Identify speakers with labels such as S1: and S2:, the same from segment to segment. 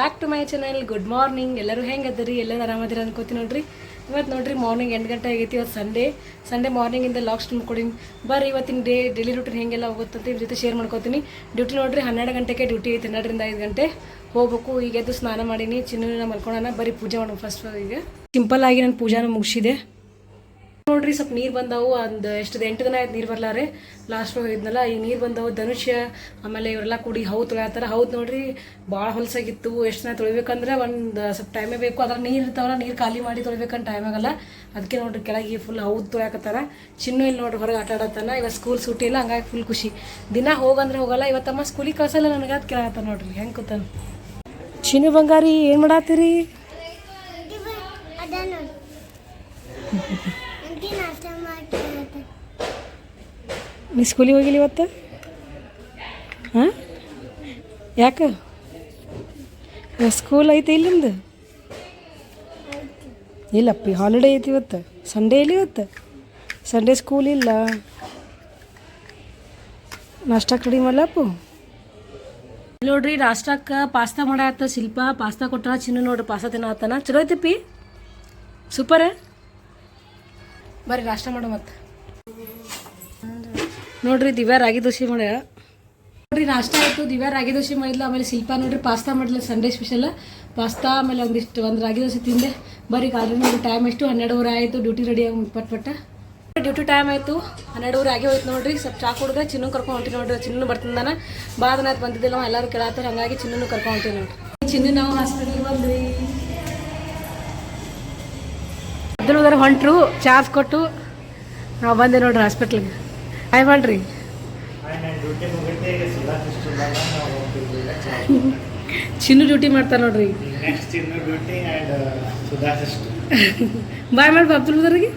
S1: Back to my channel good morning ಎಲ್ಲರೂ ಹೆಂಗೆ ಅದರಿ ಎಲ್ಲರೂ ಆರಾಮದಿರ ಅನ್ಕೋತೀನಿ ನೋಡ್ರಿ. ಇವತ್ತು ನೋಡ್ರಿ ಮಾರ್ನಿಂಗ್ ಎಂಟು ಗಂಟೆ ಆಗೈತಿ. ಇವತ್ತು ಸಂಡೇ ಸಂಡೇ ಮಾರ್ನಿಂಗಿಂದ ಲಾಕ್ ಸ್ಟಾರ್ಟ್ ಕೊಡಿನಿ. ಬರ್ರಿ, ಇವತ್ತಿನ ಡೇ ಡೈಲಿ ರೂಟೀನ್ ಹೆಂಗೆಲ್ಲ ಹೋಗುತ್ತಂತ ಇವ್ರ ಜೊತೆ ಶೇರ್ ಮಾಡ್ಕೋತೀನಿ. ಡ್ಯೂಟಿ ನೋಡ್ರಿ ಹನ್ನೆರಡು ಗಂಟೆಗೆ ಡ್ಯೂಟಿ ಐತೆ, ಹನ್ನೆರಡರಿಂದ ಐದು ಗಂಟೆ. ಹೋಗ್ಬೇಕು, ಈಗ ಎದ್ದು ಸ್ನಾನ ಮಾಡೀನಿ. ಚಿನ್ನ ಮಲ್ಕೊಳ್ಳೋಣ ಬರೀ ಪೂಜೆ ಮಾಡೋಣ ಫಸ್ಟ್ ಈಗ. ಸಿಂಪಲ್ ಆಗಿ ನಾನು ಪೂಜಾನ ಮುಗಿಸಿದೆ. ನೋಡ್ರಿ, ಸ್ವಲ್ಪ ನೀರು ಬಂದವು. ಒಂದು ಎಷ್ಟು ಎಂಟು ದಿನ ಆಯ್ತು ನೀರು ಬರ್ಲಾರೆ. ಲಾಸ್ಟ್ ಹೋಗಿದ್ನಲ್ಲ ಈ ನೀರು ಬಂದವು, ಧನುಷ್ಯ, ಆಮೇಲೆ ಇವರೆಲ್ಲ ಕೂಡಿ ಹೌದು ತೊಳ್ಯಾತಾರ. ಹೌದು ನೋಡ್ರಿ ಭಾಳ ಹೊಲಸಾಗಿತ್ತು. ಎಷ್ಟು ದಿನ ತೊಳಿಬೇಕಂದ್ರೆ ಒಂದು ಸ್ವಲ್ಪ ಟೈಮೇ ಬೇಕು. ಅದ್ರ ನೀರು ಇರ್ತಾವಲ್ಲ, ನೀರು ಖಾಲಿ ಮಾಡಿ ತೊಳಿಬೇಕಂತ ಟೈಮ್ ಆಗಲ್ಲ. ಅದಕ್ಕೆ ನೋಡ್ರಿ, ಕೆಳಗೆ ಫುಲ್ ಹೌದು ತೊಳ್ಯಾಕತ್ತಾರ. ಚಿನ್ನು ಇಲ್ಲಿ ನೋಡ್ರಿ, ಹೊರಗೆ ಆಟ ಆಡತ್ತಾನ ಇವತ್ತು ಸ್ಕೂಲ್ ಸೂಟಿ ಇಲ್ಲ, ಹಂಗಾಗಿ ಫುಲ್ ಖುಷಿ. ದಿನ ಹೋಗಂದ್ರೆ ಹೋಗಲ್ಲ. ಇವತ್ತಮ್ಮ ಸ್ಕೂಲಿಗೆ ಕಳ್ಸಲ್ಲ ನನಗೆ ಅದು ಕೇಳತ್ತಾನ ನೋಡ್ರಿ. ಹೆಂಗೆ ಕೂತಾನ ಚಿನ್ನು ಬಂಗಾರಿ, ಏನು ಮಾಡತ್ತೀರಿ
S2: ಅದನ್ನು ನನಗೆ ನಾಷ್ಟ ಮಾಡ್ತಾರೆ
S1: ನೀ ಸ್ಕೂಲಿಗೆ ಹೋಗಿಲ್ಲ ಇವತ್ತು? ಹಾಂ? ಯಾಕೆ? ಸ್ಕೂಲ್ ಐತೆ ಇಲ್ಲಿಂದು? ಇಲ್ಲಪ್ಪ ಹಾಲಿಡೇ ಐತಿ ಇವತ್ತು. ಸಂಡೇ ಇಲ್ಲ ಇವತ್ತು? ಸಂಡೇ ಸ್ಕೂಲ್ ಇಲ್ಲ. ನಾಷ್ಟಕ್ಕೆ ರೆಡಿ ಮಾಡಲಪ್ಪು ನೋಡ್ರಿ ನಾಷ್ಟಕ್ಕೆ ಪಾಸ್ತಾ ಮಾಡಾತ್ತ ಶಿಲ್ಪ ಪಾಸ್ತಾ ಕೊಟ್ಟ ಚಿನ್ನು ನೋಡ್ರಿ ಪಾಸ್ತಾ ತಿನ್ನತ್ತಾನ ಚಲೋ ಐತಿಪ್ಪಿ? ಸೂಪರ್ ಬರ್ರಿ ನಾಷ್ಟ ಮಾಡು ಮತ್ತೆ. ನೋಡ್ರಿ, ದಿವ್ಯಾ ರಾಗಿ ದೋಸೆ ಮಾಡ್ಯಾರ ನೋಡ್ರಿ, ನಾಷ್ಟ ಆಯಿತು, ದಿವ್ಯ ರಾಗಿ ದೋಸೆ ಮಾಡಿದ್ಲು, ಆಮೇಲೆ ಶಿಲ್ಪ ನೋಡ್ರಿ ಪಾಸ್ತಾ ಮಾಡಿದ್ಲು ಸಂಡೇ ಸ್ಪೆಷಲ್ ಪಾಸ್ತಾ, ಆಮೇಲೆ ಒಂದಿಷ್ಟು, ಒಂದು ರಾಗಿ ದೋಸೆ ತಿಂದೆ. ಬರೀ ಕಾದ್ರೆ ನೋಡಿ ಟೈಮ್ ಎಷ್ಟು, ಹನ್ನೆರಡುವರೆ ಆಯಿತು ಡ್ಯೂಟಿ ರೆಡಿ ಆಗಿ ಪಟ್ ಪಟ್ಟ ಡ್ಯೂಟಿ ಟೈಮ್ ಆಯಿತು, ಹನ್ನೆರಡುವರೆ ಆಗಿ ಹೋಯ್ತು ನೋಡ್ರಿ, ಸ್ವಲ್ಪ ಚಾ ಕುಡ್ದ ಚಿನ್ನು ಕರ್ಕೊಂಡು ಹೊಂಟಿ ನೋಡ್ರಿ ಚಿನ್ನು ಬರ್ತಿದ್ದಾನ ಭಾಳ ದಿನ ಬಂದಿದ್ದಿಲ್ಲ ಎಲ್ಲರೂ ಕೇಳತ್ತಾರೆ, ಹಂಗಾಗಿ ಚಿನ್ನು ಕರ್ಕೊಂಡು ಹೊಂಟಿ ನೋಡ್ರಿ. ಚಿನ್ನು ನಾವು ಹಾಸ್ಪಿಟ್ಲಿಗೆ ಬಂದ್ರಿ ಅದ್ರ ಹೊಂಟ್ರು ಚಾರ್ಜ್ ಕೊಟ್ಟು, ನಾವು ಬಂದೆ ನೋಡ್ರಿ ಹಾಸ್ಪಿಟ್ಲಿಗೆ ಹಾಯ್ ಮಾಡ್ರಿ ಚಿನ್ನು ಡ್ಯೂಟಿ ಮಾಡ್ತಾರೆ ನೋಡ್ರಿ. ಬಾಯ್ ಮಾಡ್ರಿ ಅಬ್ದುಲ್
S3: ಬಾಯ್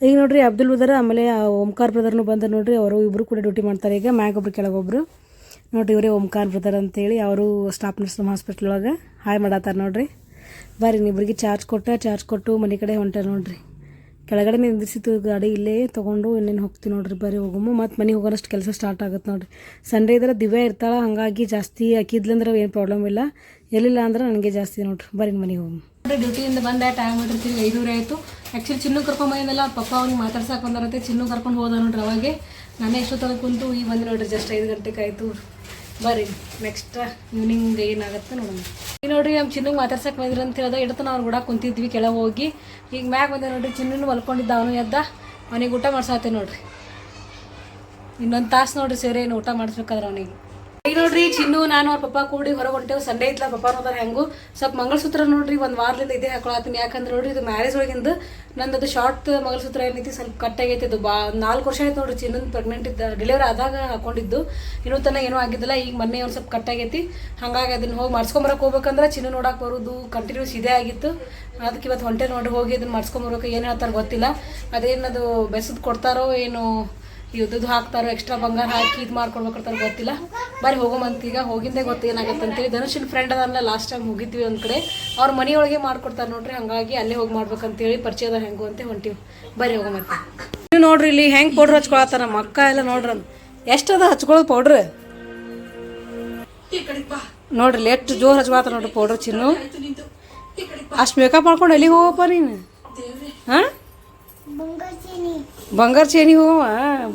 S1: ಈಗ ನೋಡ್ರಿ ಅಬ್ದುಲ್ ಬದರ್ ಆಮೇಲೆ ಓಂಕಾರ್ ಬ್ರದರ್ನು ಬಂದರು ನೋಡ್ರಿ. ಅವರು ಇಬ್ಬರು ಕೂಡ ಡ್ಯೂಟಿ ಮಾಡ್ತಾರೆ. ಈಗ ಮ್ಯಾಗ ಒಬ್ರು ಕೆಳಗೊಬ್ರು ನೋಡ್ರಿ, ಇವರೇ ಓಂಕಾರ್ ಬ್ರದರ್ ಅಂತೇಳಿ ಅವರು ಸ್ಟಾಫ್ ನರ್ಸ್ ನಮ್ಮ ಹಾಸ್ಪಿಟ್ಲ್ ಒಳಗೆ. ಹಾಯ್ ಮಾಡತ್ತಾರ ನೋಡ್ರಿ. ಬರ್ರಿ ಇಬ್ಬರಿಗೆ ಚಾರ್ಜ್ ಕೊಟ್ಟ ಚಾರ್ಜ್ ಕೊಟ್ಟು ಮನೆ ಕಡೆ ಹೊಂಟೆ ನೋಡ್ರಿ. ಕೆಳಗಡೆ ನಿಂದಿರ್ಸಿತ್ತು ಗಾಡಿ ಇಲ್ಲೇ ತೊಗೊಂಡು ಇನ್ನೇನು ಹೋಗ್ತೀವಿ ನೋಡ್ರಿ ಬರೀ ಹೋಗಮ್ಮ ಮತ್ತು ಮನೆಗೆ ಹೋಗೋಷ್ಟು ಕೆಲಸ ಸ್ಟಾರ್ಟ್ ಆಗುತ್ತೆ ನೋಡ್ರಿ. ಸಂಡೇ ಇದ್ರೆ ದಿವ್ಯ ಇರ್ತಾಳೆ, ಹಾಗಾಗಿ ಜಾಸ್ತಿ ಅಕ್ಕಿದ್ಲಂದ್ರೆ ಏನು ಪ್ರಾಬ್ಲಮ್ ಇಲ್ಲ. ಎಲ್ಲಿಲ್ಲ ಅಂದ್ರೆ ನನಗೆ ಜಾಸ್ತಿ ನೋಡ್ರಿ ಬರೀ ಮನೆಗೆ ಹೋಗಮ್ಮ ಡ್ಯೂಟಿಯಿಂದ ಬಂದೆ ಟೈಮ್ ಮಾಡಿರ್ತೀವಿ ಐದೂವರೆ ಆಯಿತು. ಆ್ಯಕ್ಚುಲಿ ಚಿನ್ನು ಕರ್ಕೊಂಡು ಬಂದಿದ್ದಲ್ಲ, ಅವ್ರ ಪಪ್ಪ ಅವ್ನಿಗೆ ಮಾತಾಡ್ಸಕ್ಕೆ ಬಂದರತ್ತೆ ಚಿನ್ನು ಕರ್ಕೊಂಡು ಹೋದ ನೋಡ್ರಿ ಅವಾಗೆ. ನಾನೇ ಎಷ್ಟೊತ್ತೊಳಗೆ ಕುಂತು, ಈಗ ಬಂದು ನೋಡ್ರಿ, ಜಸ್ಟ್ ಐದು ಗಂಟೆಗೆ ಆಯಿತು. ಬರ್ರಿ ನೆಕ್ಸ್ಟ್ ಈವ್ನಿಂಗ್ ಏನಾಗುತ್ತೆ ನೋಡೋಣ. ಈಗ ನೋಡ್ರಿ ನಮ್ಮ ಚಿನ್ನಗೆ ಮಾತಾಡ್ಸಕ್ಕೆ ಬಂದಿರ ಅಂತ ಹೇಳ್ದ. ಇಡತ ಅವ್ರು ಕೂಡ ಕುಂತಿದ್ವಿ ಕೆಳಗೆ ಹೋಗಿ. ಈಗ ಮ್ಯಾಗ ಬಂದೆ ನೋಡ್ರಿ ಚಿನ್ನೂ ಮಲ್ಕೊಂಡಿದ್ದ ಅವನು ಎದ್ದ. ಅವನಿಗೆ ಊಟ ಮಾಡ್ಸಾತೆ ನೋಡ್ರಿ. ಇನ್ನೊಂದು ತಾಸು ನೋಡ್ರಿ ಸೇರಿ ಏನು ಊಟ ಮಾಡಿಸ್ಬೇಕಾದ್ರೆ ಅವನಿಗೆ. ಈಗ ನೋಡ್ರಿ, ಚಿನ್ನು, ನಾನು ಅವ್ರ ಪಪ್ಪ ಕೂಡಿ ಹೊರಗೆ ಹೊಂಟೇವು. ಸಂಡೇ ಇತ್ತಲ್ಲ ಪಪ್ಪ ಹೋದಾರ ಹೆಂಗು? ಸ್ವಲ್ಪ ಮಂಗಳಸೂತ್ರ ನೋಡ್ರಿ, ಒಂದು ವಾರದಿಂದ ಇದೇ ಹಾಕೊಳತ್ತೀನಿ. ಯಾಕಂದ್ರೆ ನೋಡ್ರಿ, ಇದು ಮ್ಯಾರೇಜ್ ಒಳಗಿಂದ ನಂದು ಅದು ಶಾರ್ಟ್ ಮಂಗಳಸೂತ್ರ ಏನೈತಿ, ಸ್ವಲ್ಪ ಕಟ್ ಆಗೈತಿ. ಅದು ಬಾ, ನಾಲ್ಕು ವರ್ಷ ಆಯ್ತು ನೋಡ್ರಿ ಚಿನ್ನ ಪ್ರೆಗ್ನೆಂಟ್ ಇದ್ದ ಡೆಲಿವರಿ ಆದಾಗ ಹಾಕೊಂಡಿದ್ದು. ಇನ್ನೂ ತನಕ ಏನೂ ಆಗಿದ್ದಿಲ್ಲ, ಈಗ ಮೊನ್ನೆ ಒಂದು ಸ್ವಲ್ಪ ಕಟ್ ಆಗೈತಿ. ಹಾಗಾಗಿ ಅದನ್ನ ಹೋಗಿ ಮಾಡಿಸ್ಕೊಂಬರಕ್ಕೆ ಹೋಗ್ಬೇಕಂದ್ರೆ ಚಿನ್ನ ನೋಡಕ್ಕೆ ಬರೋದು ಕಂಟಿನ್ಯೂಸ್ ಇದೇ ಆಗಿತ್ತು. ಅದಕ್ಕೆ ಇವತ್ತು ಹೊಂಟೆ ನೋಡಿ ಹೋಗಿ ಅದನ್ನ ಮಾಡಿಸ್ಕೊಂಬರ್ಬೇಕು ಏನು ಹೇಳ್ತಾರೆ ಗೊತ್ತಿಲ್ಲ. ಅದೇನದು ಬೆಸದ್ ಕೊಡ್ತಾರೋ ಏನು ಇದ್ದದ್ದು ಹಾಕ್ತಾರೋ ಎಕ್ಸ್ಟ್ರಾ ಬಂಗಾರ ಹಾಕಿ ಇದು ಮಾಡ್ಕೊಡ್ಬೇಕಂತಾರೆ ಗೊತ್ತಿಲ್ಲ. ಬರೀ ಹೋಗೋಮಂತ ಈಗ ಹೋಗಿಂದೆ ಗೊತ್ತು ಏನಾಗುತ್ತೆ ಅಂತೇಳಿ. ಧನುಷಿನ ಫ್ರೆಂಡ್ ಅದನ್ನ ಲಾಸ್ಟ್ ಟೈಮ್ ಹೋಗಿದ್ವಿ ಒಂದು ಕಡೆ. ಅವ್ರ ಮನೆಯೊಳಗೆ ಮಾಡ್ಕೊಡ್ತಾರೆ ನೋಡ್ರಿ ಹಂಗಾಗಿ ಅಲ್ಲೇ ಹೋಗಿ ಮಾಡ್ಬೇಕಂತೇಳಿ ಪರಿಚಯದ ಹೆಂಗು ಅಂತ ಹೊಂಟಿವಿ. ಬರೀ ಹೋಗೋಮಂತ ನೀವು ನೋಡ್ರಿ ಇಲ್ಲಿ ಹೆಂಗೆ ಪೌಡ್ರ್ ಹಚ್ಕೊಳತ್ತಾರ ನಮ್ಮ ಅಕ್ಕ ಎಲ್ಲ ನೋಡ್ರಿ ಎಷ್ಟದ ಹಚ್ಕೊಳ್ಳೋದು ಪೌಡ್ರ್ ನೋಡ್ರಿ ಲೆಟ್ ಜೋರು ಹಚ್ಕೊಳತ್ತ ನೋಡ್ರಿ ಪೌಡ್ರ್ ಚಿನ್ನು. ಅಷ್ಟು ಮೇಕಪ್ ಮಾಡ್ಕೊಂಡು ಎಲ್ಲಿಗೆ ಹೋಗಪ್ಪ ನೀನು? ಹಾಂ? ಬಂಗಾರ ಚೇನಿ. ಹೂವ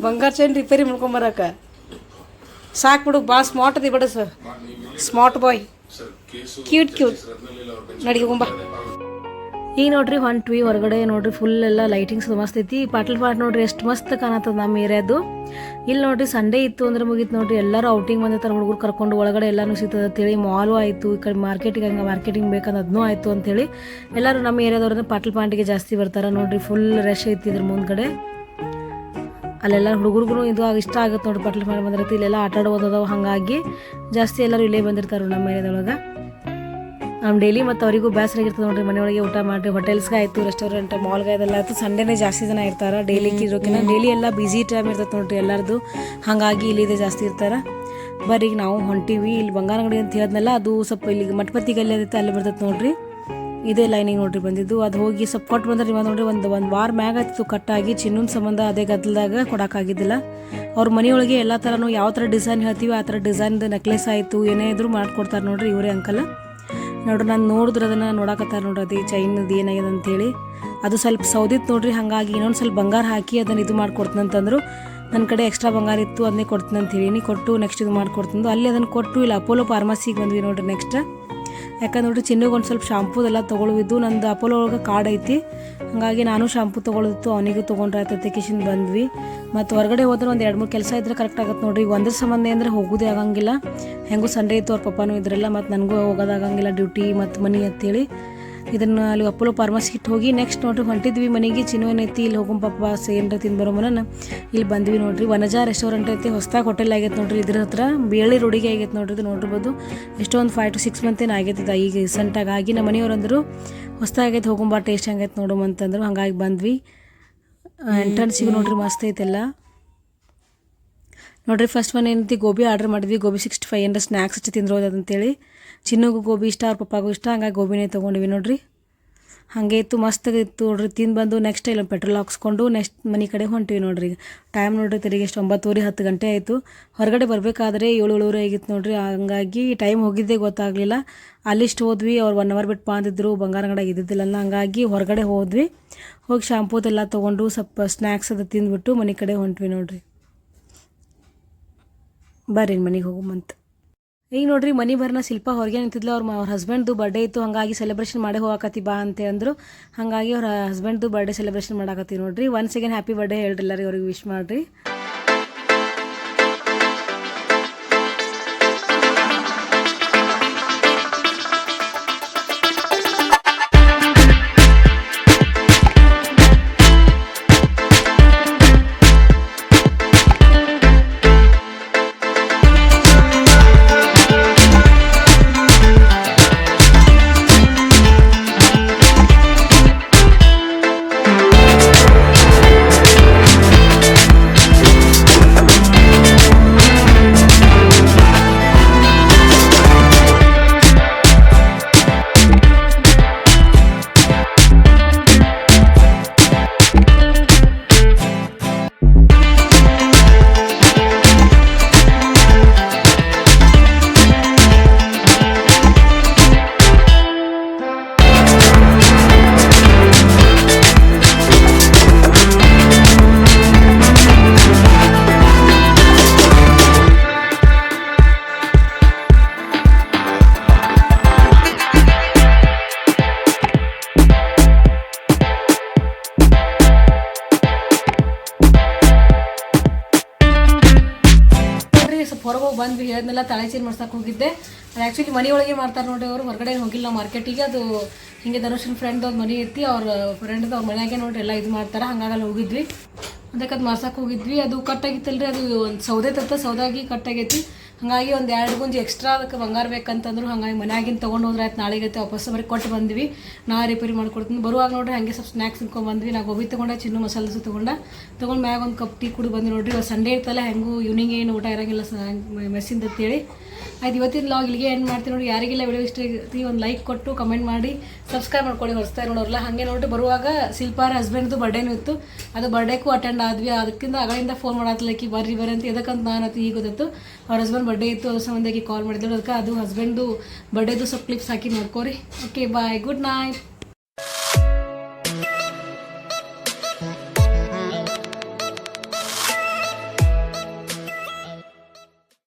S1: ಬಂಗಾರ ಚೇನ್ ರಿಪೇರಿ ಮಾಡ್ಕೊಂಬರಕ. ಸಾಕು ಬಿಡು ಭಾಳ ಸ್ಮಾರ್ಟ್ ಅದಿ ಬಿಡು sir smart boy cute cute ನಡಿ ಹೋಗಂಬ ಈಗ ನೋಡ್ರಿ ಹೊಂಟ್ವಿ ಹೊರಗಡೆ ನೋಡ್ರಿ ಫುಲ್ ಎಲ್ಲ ಲೈಟಿಂಗ್ಸ್ ಮಸ್ತ್ ಐತಿ. ಪಾಟಲ್ ಪಾಟ್ ನೋಡ್ರಿ ಎಷ್ಟು ಮಸ್ತ್ ಕಾಣತ್ತದ ನಮ್ಮ ಏರಿಯಾದು. ಇಲ್ಲಿ ನೋಡ್ರಿ ಸಂಡೇ ಇತ್ತು ಅಂದ್ರೆ ಮುಗೀತು ನೋಡ್ರಿ. ಎಲ್ಲರೂ ಔಟಿಂಗ್ ಬಂದಿರ್ತಾರೆ ಹುಡುಗರು ಕರ್ಕೊಂಡು ಒಳಗಡೆ ಎಲ್ಲಾನು ಸಿಗ್ತದೆ ಅಂತೇಳಿ ಮಾಲು ಆಯಿತು, ಈ ಕಡೆ ಮಾರ್ಕೆಟಿಗೆ ಹಂಗೆ ಮಾರ್ಕೆಟಿಂಗ್ ಬೇಕಂದ್ರೆ ಆಯಿತು ಅಂತೇಳಿ ಎಲ್ಲರೂ ನಮ್ಮ ಏರಿಯಾದವ್ರನ್ನ ಪಾಟಲ್ ಪಾಂಟಿಗೆ ಜಾಸ್ತಿ ಬರ್ತಾರೆ ನೋಡ್ರಿ. ಫುಲ್ ರಶ್ ಐತಿ ಇದ್ರ ಮುಂದ್ಗಡೆ. ಅಲ್ಲೆಲ್ಲ ಹುಡುಗರಿಗೂ ಇದು ಇಷ್ಟ ಆಗುತ್ತೆ ನೋಡಿ ಪಾಟಲ್ ಮಾಡಿ ಬಂದಿರುತ್ತೆ. ಇಲ್ಲೆಲ್ಲ ಆಟ ಆಡೋದವ ಹಾಗಾಗಿ ಜಾಸ್ತಿ ಎಲ್ಲರೂ ಇಲ್ಲೇ ಬಂದಿರ್ತಾರೆ ನಮ್ಮ ಏರಿಯಾದೊಳಗೆ. ನಮ್ಮ ಡೈಲಿ ಮತ್ತು ಅವರಿಗೂ ಬೇಸರ ಆಗಿರ್ತದೆ ನೋಡ್ರಿ ಮನೆಯೊಳಗೆ ಊಟ ಮಾಡಿರಿ ಹೋಟೆಲ್ಸ್ಗೆ ಆಯಿತು ರೆಸ್ಟೋರೆಂಟ್ ಮಾಲ್ಗೆ ಇದೆಲ್ಲ ಆಯಿತು. ಸಂಡೇನೇ ಜಾಸ್ತಿ ಜನ ಇರ್ತಾರೆ ಡೈಲಿ ಇರೋಕಿನ ಡೈಲಿ ಎಲ್ಲ ಬಿಸಿ ಟೈಮ್ ಇರ್ತೈತೆ ನೋಡ್ರಿ ಎಲ್ಲರದು. ಹಾಗಾಗಿ ಇಲ್ಲಿದೆ ಜಾಸ್ತಿ ಇರ್ತಾರೆ. ಬರ್ರಿ ಈಗ ನಾವು ಹೊಂಟೀವಿ. ಇಲ್ಲಿ ಬಂಗಾರ ಅಂಗಡಿ ಅಂತ ಹೇಳಿದ್ನಲ್ಲ ಅದು ಸ್ವಲ್ಪ ಇಲ್ಲಿ ಮಠಪತಿ ಗಲ್ಲಿ ಅದೈತೆ ಅಲ್ಲಿ ಬರ್ತೈತೆ ನೋಡ್ರಿ. ಇದೇ ಲೈನಿಗೆ ನೋಡ್ರಿ ಬಂದಿದ್ದು. ಅದು ಹೋಗಿ ಸ್ವಲ್ಪ ಕೊಟ್ಟು ಬಂದ್ರೆ ಇವಾಗ ನೋಡ್ರಿ ಒಂದು ಒಂದು ವಾರ ಮ್ಯಾಗ ಆಯ್ತು ಕಟ್ಟಾಗಿ ಚಿನ್ನನ ಸಂಬಂಧ ಅದೇ ಗದ್ದಲದಾಗ ಕೊಡೋಕ್ಕಾಗಿದ್ದಿಲ್ಲ ಅವ್ರ ಮನೆಯೊಳಗೆ ಎಲ್ಲ ಥರನೂ ಯಾವ ಥರ ಡಿಸೈನ್ ಹೇಳ್ತೀವಿ ಆ ಥರ ಡಿಸೈನ್ದು ನೆಕ್ಲೆಸ್ ಆಯಿತು ಏನೇ ಇದ್ರೂ ಮಾಡಿಕೊಡ್ತಾರೆ ನೋಡ್ರಿ ಇವರೇ ಅಂಕಲ್ ನೋಡ್ರಿ ನಾನು ನೋಡಿದ್ರೆ ಅದನ್ನು ನೋಡಕತ್ತಾರ ನೋಡ್ರಿ ಅದು ಚೈನದು ಏನಾಗಿದೆ ಅಂಥೇಳಿ ಅದು ಸ್ವಲ್ಪ ಸೌದಿತ್ತು ನೋಡ್ರಿ, ಹಾಗಾಗಿ ಇನ್ನೊಂದು ಸ್ವಲ್ಪ ಬಂಗಾರ ಹಾಕಿ ಅದನ್ನು ಇದು ಮಾಡಿಕೊಡ್ತೀನಿ ಅಂತಂದ್ರು. ನನ್ನ ಕಡೆ ಎಕ್ಸ್ಟ್ರಾ ಬಂಗಾರ ಇತ್ತು ಅದನ್ನೇ ಕೊಡ್ತೀನಿ ಅಂತ ಹೇಳೀನಿ. ಕೊಟ್ಟು ನೆಕ್ಸ್ಟ್ ಇದು ಮಾಡ್ಕೊಡ್ತೀನಿ ಅಲ್ಲಿ ಅದನ್ನು ಕೊಟ್ಟು ಇಲ್ಲ ಅಪೋಲೋ ಫಾರ್ಮಸಿಗೆ ಬಂದ್ವಿ ನೋಡ್ರಿ ನೆಕ್ಸ್ಟ್ ಯಾಕಂದ್ರೆ ನೋಡ್ರಿ, ಚಿನ್ನಗೆ ಒಂದು ಸ್ವಲ್ಪ ಶಾಂಪೂದೆಲ್ಲ ತೊಗೊಳ್ವಿದ್ದು. ನಂದು ಅಪೋಲೋ ಒಳಗೆ ಕಾರ್ಡ್ ಐತಿ. ಹಾಗಾಗಿ ನಾನು ಶಾಂಪೂ ತೊಗೊಳೋದಿತ್ತು, ಅವನಿಗೂ ತೊಗೊಂಡ್ರೆ ಆಯ್ತು ಕಿಶನ್ ಬಂದ್ವಿ. ಮತ್ತು ಹೊರಗಡೆ ಹೋದ್ರೆ ಒಂದು ಎರಡು ಮೂರು ಕೆಲಸ ಇದ್ರೆ ಕರೆಕ್ಟ್ ಆಗತ್ತೆ ನೋಡ್ರಿ. ಒಂದ್ರ ಸಂಬಂಧ ಅಂದ್ರೆ ಹೋಗೋದೇ ಆಗಂಗಿಲ್ಲ. ಹೆಂಗೂ ಸಂಡೇ ಇತ್ತು ಅವ್ರ ಪಪ್ಪನೂ ಇದ್ರಲ್ಲ, ಮತ್ತು ನನಗೂ ಹೋಗೋದಾಗಂಗಿಲ್ಲ ಡ್ಯೂಟಿ ಮತ್ತು ಮನಿ ಅಂತೇಳಿ. ಇದನ್ನು ಅಲ್ಲಿ ಅಪೋಲೋ ಫಾರ್ಮಸಿ ಇಟ್ಟು ಹೋಗಿ ನೆಕ್ಸ್ಟ್ ನೋಡ್ರಿ ಹೊಂಟಿದ್ವಿ ಮನೆಗೆ. ಚಿನ್ನೋ ಏನೈತಿ ಇಲ್ಲಿ ಹೋಗೋ ಪಪ್ಪ ಸೇನ್ರ ತಿಂದು ಬರೋ ಮನ ಇಲ್ಲಿ ಬಂದ್ವಿ ನೋಡ್ರಿ. ವನಜಾ ರೆಸ್ಟೋರೆಂಟ್ ಐತಿ, ಹೊಸ್ದಾಗಿ ಹೋಟೆಲ್ ಆಗೈತೆ ನೋಡ್ರಿ ಇದ್ರ ಹತ್ರ. ಬೇಳಿ ರೋಡಿಗೆ ಆಗೈತೆ ನೋಡ್ರಿ ಇದು ನೋಡಿರ್ಬೋದು. ಎಷ್ಟೊಂದು ಫೈವ್ ಟು ಸಿಕ್ಸ್ ಮಂತ್ ಏನು ಆಗೈತೆ ಇದು. ಈಗ ರೀಸೆಂಟಾಗಿ ಆಗಿ ನಮ್ಮ ಮನೆಯವ್ರು ಅಂದರು ಹೊಸ್ದಾಗೈತೆ ಹೋಗುಂಬ ಟೇಸ್ಟ್ ಹಂಗೈತೆ ನೋಡು ಅಂತಂದ್ರು. ಹಂಗಾಗಿ ಬಂದ್ವಿ. ಎಂಟ್ರೆನ್ಸಿಗೆ ನೋಡ್ರಿ ಮಸ್ತ್ ಐತೆಲ್ಲ. ನೋಡ್ರಿ ಫಸ್ಟ್ ಒನ್ ಏನೈತಿ, ಗೋಬಿ ಆರ್ಡರ್ ಮಾಡಿದ್ವಿ. ಗೋಬಿ ಸಿಕ್ಸ್ಟಿ ಫೈವ್ ಏನಾರ ಸ್ನ್ಯಾಕ್ಸ್ ಹಚ್ಚಿ ತಿಂದ್ರೋದು ಅಂತೇಳಿ ಚಿನ್ನಗೂ ಗೋಬಿ ಇಷ್ಟ, ಅವ್ರ ಪಪ್ಪಾಗೂ ಇಷ್ಟ, ಹಂಗಾಗಿ ಗೋಬಿನೇ ತೊಗೊಂಡ್ವಿ ನೋಡ್ರಿ. ಹಾಗೆ ಇತ್ತು, ಮಸ್ತ್ ಇತ್ತು ನೋಡ್ರಿ. ತಿಂದು ಬಂದು ನೆಕ್ಸ್ಟ್ ಇಲ್ಲ ಪೆಟ್ರೋಲ್ ಹಾಕ್ಸ್ಕೊಂಡು ನೆಕ್ಸ್ಟ್ ಮನೆ ಕಡೆ ಹೊಂಟಿವಿ ನೋಡ್ರಿ ಟೈಮ್ ನೋಡ್ರಿ ತಿರುಗಿ ಎಷ್ಟು ಒಂಬತ್ತುವರೆ ಹತ್ತು ಗಂಟೆ ಆಯಿತು. ಹೊರಗಡೆ ಬರಬೇಕಾದ್ರೆ ಏಳು ಏಳುವರೆ ಆಗಿತ್ತು ನೋಡ್ರಿ. ಹಂಗಾಗಿ ಟೈಮ್ ಹೋಗಿದ್ದೆ ಗೊತ್ತಾಗಲಿಲ್ಲ. ಅಲ್ಲಿಷ್ಟು ಹೋದ್ವಿ, ಅವ್ರು ಒನ್ ಅವರ್ ಬಿಟ್ಟು ಬಂದಿದ್ರು, ಬಂಗಾರ ಅಂಗಡಿ ಇದ್ದಿದ್ದಿಲ್ಲ ಹಂಗಾಗಿ ಹೊರಗಡೆ ಹೋದ್ವಿ. ಹೋಗಿ ಶಾಂಪೂದೆಲ್ಲ ತೊಗೊಂಡು ಸ್ವಲ್ಪ ಸ್ನ್ಯಾಕ್ಸ್ ಅದು ತಿಂದುಬಿಟ್ಟು ಮನೆ ಕಡೆ ಹೊಂಟ್ವಿ ನೋಡ್ರಿ. ಬರ್ರಿ ಮನೆಗೆ ಹೋಗುಮಂತ. ಈಗ ನೋಡ್ರಿ, ಮನಿ ಬರ್ನ ಶಿಲ್ಪ ಹೊರಗೆ ನಿಂತಿದ್ಲು. ಅವ್ರ ಅವ್ರ ಹಸ್ಬೆಂಡ್ದು ಬರ್ಡೇ ಇತ್ತು. ಹಾಗಾಗಿ ಸೆಲೆಬ್ರೇಷನ್ ಮಾಡಿ ಹೋಗಾಕತ್ತಿ ಬಾ ಅಂತ ಅಂದರು. ಹಾಗಾಗಿ ಅವ್ರ ಹಸ್ಬೆಂಡ್ದು ಬರ್ಡೇ ಸೆಲೆಬ್ರೇಷನ್ ಮಾಡಾಕತ್ತಿ ನೋಡ್ರಿ. ಒನ್ಸ್ ಅಗೇನ್ ಹ್ಯಾಪಿ ಬರ್ಡೇ ಹೇಳ್ರಿ ಎಲ್ಲರಿಗೆ. ಅವ್ರಿಗೆ ವಿಶ್ ಮಾಡ್ರಿ. ನೋಡ್ರಿ ಹೊರಗೆ ಹೋಗಿ ಬಂದ್ವಿ ಹೇಳಿದ್ನೆಲ್ಲ ತಲೆ ಚೇರ್ ಮಾಡ್ಸಕ್ಕೆ ಹೋಗಿದ್ದೆ. ಅದು ಆ್ಯಕ್ಚುಲಿ ಒಳಗೆ ಮಾಡ್ತಾರೆ ನೋಡಿ ಅವರು, ಹೊರಗಡೆ ಹೋಗಿಲ್ಲ ಮಾರ್ಕೆಟಿಗೆ ಅದು ಹಿಂಗೆ ಧನುಷನ್ ಫ್ರೆಂಡ್ ಅವ್ರ ಮನೆ ಐತಿ ಅವ್ರ ಫ್ರೆಂಡ್ದು ಅವ್ರ ಮನೆಯಾಗೆ ನೋಡ್ರಿ ಎಲ್ಲ ಇದು ಮಾಡ್ತಾರೆ ಹಂಗಾಗಿ ಅಲ್ಲಿ ಹೋಗಿದ್ವಿ. ಅದಕ್ಕೆ ಅದು ಮಾರ್ಸಕ್ಕೆ ಹೋಗಿದ್ವಿ. ಅದು ಕಟ್ ಆಗಿತ್ತಲ್ರಿ, ಅದು ಒಂದು ಸೌದೆ ತತ್ತ, ಸೌದಾಗಿ ಕಟ್ ಆಗೈತಿ. ಹಾಗಾಗಿ ಒಂದು ಎರಡು ಗುಂಜಿ ಎಕ್ಸ್ಟ್ರಾ ಅದಕ್ಕೆ ಬಂಗಾರ ಬೇಕಂತಂದ್ರು ಹಾಗಾಗಿ ಮನ್ಯಾಗಿನ ತೊಗೊಂಡು ಹೋದ್ರೆ ಆಯ್ತು ಐತೆ ವಾಪಸ್ ಬರೀ ಕೊಟ್ಟು ಬಂದ್ವಿ. ನಾ ರಿಪೇರಿ ಮಾಡ್ಕೊಡ್ತೀನಿ. ಬರುವಾಗ ನೋಡ್ರಿ ಹಾಗೆ ಸ್ವಲ್ಪ ಸ್ನ್ಯಾಕ್ಸ್ ತಿನ್ಕೊಂಡ್ ಬಂದ್ವಿ. ನಾ ಗೋಬಿ ತೊಗೊಂಡೆ, ಚಿನ್ನು ಮಸಾಲೆ ದೋಸೆ ತೊಗೊಂಡ. ತೊಗೊಂಡು ಮ್ಯಾಗ ಒಂದು ಕಪ್ ಟೀ ಕುಡಿ ಬಂದ್ವಿ ನೋಡ್ರಿ. ಸಂಡೇ ಇರ್ತಲ್ಲ ಹೆಂಗೂ ಇವ್ನಿಂಗ್ ಏನು ಊಟ ಇರಂಗಿಲ್ಲ ಮೆಸ್ಸಿಂದ ಅಂತೇಳಿ. ಆಯ್ತು, ಇವತ್ತಿನ ಲಾಗ್ ಇಲ್ಲಿಗೆ ಎಂಡ್ ಮಾಡ್ತೀನಿ ನೋಡಿ. ಯಾರಿಗೆಲ್ಲ ವಿಡಿಯೋ ಇಷ್ಟ ಆಗೈತಿ ಒಂದು ಲೈಕ್ ಕೊಟ್ಟು ಕಮೆಂಟ್ ಮಾಡಿ. ಸಬ್ಸ್ಕ್ರೈಬ್ ಮಾಡ್ಕೊಳ್ಳಿ ಹೊಸ್ತಾ ನೋಡೋರಲ್ಲ ಹಾಗೆ ನೋಡಿ ಬರುವಾಗ ಶಿಲ್ಪಾರ ಹಸ್ಬೆಂಡ್ದು ಬರ್ಡೇನೂ ಇತ್ತು. ಅದು ಬರ್ಡೇಗೂ ಅಟೆಂಡ್ ಆದ್ವಿ. ಅದಕ್ಕಿಂತ ಅಗಳಿಂದ ಫೋನ್ ಮಾಡತ್ಲಕ್ಕಿ ಬರ್ರಿ ಬರ್ರಿ ಅಂತ ಎದಕ್ಕಂತ ನಾನು ಅದು ಈಗ ಗೊತ್ತಿತ್ತು. ಅವ್ರ ಹಸ್ಬೆಂಡ್ ಬರ್ಡೇ ಇತ್ತು ಅದ್ರ ಸಂಬಂಧಕ್ಕೆ ಕಾಲ್ ಮಾಡಿದ್ರು. ಅದಕ್ಕೆ ಅದು ಹಸ್ಬೆಂಡು ಬರ್ಡೇದು ಸ್ವಲ್ಪ ಕ್ಲಿಪ್ಸ್ ಹಾಕಿ ನೋಡ್ಕೋರಿ. Okay bye good night